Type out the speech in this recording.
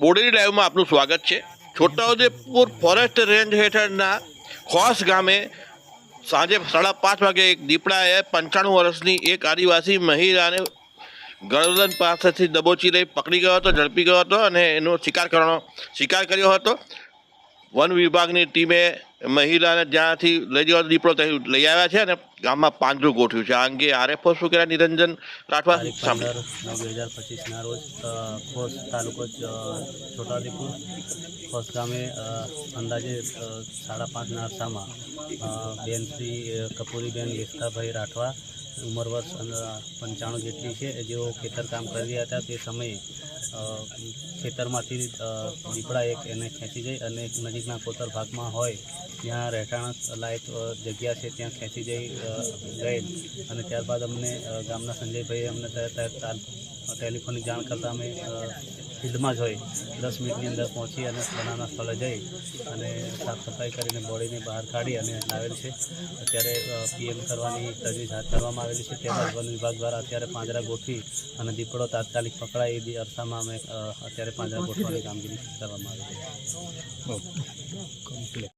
બોડેલી ડ્રાઈવમાં આપનું સ્વાગત છે. છોટાઉદેપુર ફોરેસ્ટ રેન્જ હેઠળના ખોસ ગામે સાંજે સાડા પાંચ વાગે એક દીપડાએ પંચાણું વર્ષની એક આદિવાસી મહિલાને ગરદન પાસેથી દબોચી લઈ પકડી ગયો હતો, ઝડપી ગયો હતો અને એનો શિકાર કરવાનો, શિકાર કર્યો હતો. વન વિભાગની ટીમે મહિલાને જ્યાંથી લઈ જવા દીપડો ત્યાંથી લઈ આવ્યા છે અને ગામમાં પાંજરું ગોઠવ્યું છે. આ અંગે આરએફઓ શું કહેવાય? નિરંજન રાઠવા સાંભળ્યું નવ બે હજાર પચીસના રોજ ખોસ તાલુકો છોટાઉદેપુર ખોસ ગામે અંદાજે સાડા પાંચના અરસામાં બેન શ્રી કપૂરીબેન ગેસ્તાભાઈ રાઠવા ઉંમર વર્ષ પંચાણું જેટલી છે જેઓ ખેતર કામ કરી રહ્યા હતા, તે સમયે ખેતરમાંથી દીપડા એક એને ખેંચી જઈ અને નજીકના કોતર ભાગમાં હોય ત્યાં રહેઠાણ લાયક જગ્યા છે, ત્યાં ખેંચી જઈ ગયેલ અને ત્યારબાદ અમને ગામના સંજયભાઈએ અમને તરત ટેલિફોનની જાણ કરતાં અમે ફિલ્ડમાં જ હોય. દસ મિનિટની અંદર પહોંચી અને બનાવના સ્થળે જઈ અને સાફ સફાઈ કરીને બોડીને બહાર કાઢી અને લાવેલ છે. અત્યારે પીએમ કરવાની તજવીજ હાથ ધરવામાં આવેલી છે. તેમજ વન વિભાગ દ્વારા અત્યારે પાંજરા ગોઠવી અને દીપડો તાત્કાલિક પકડાય એ દી અરસામાં અમે અત્યારે પાંજરા ગોઠવાની કામગીરી કરવામાં આવી છે.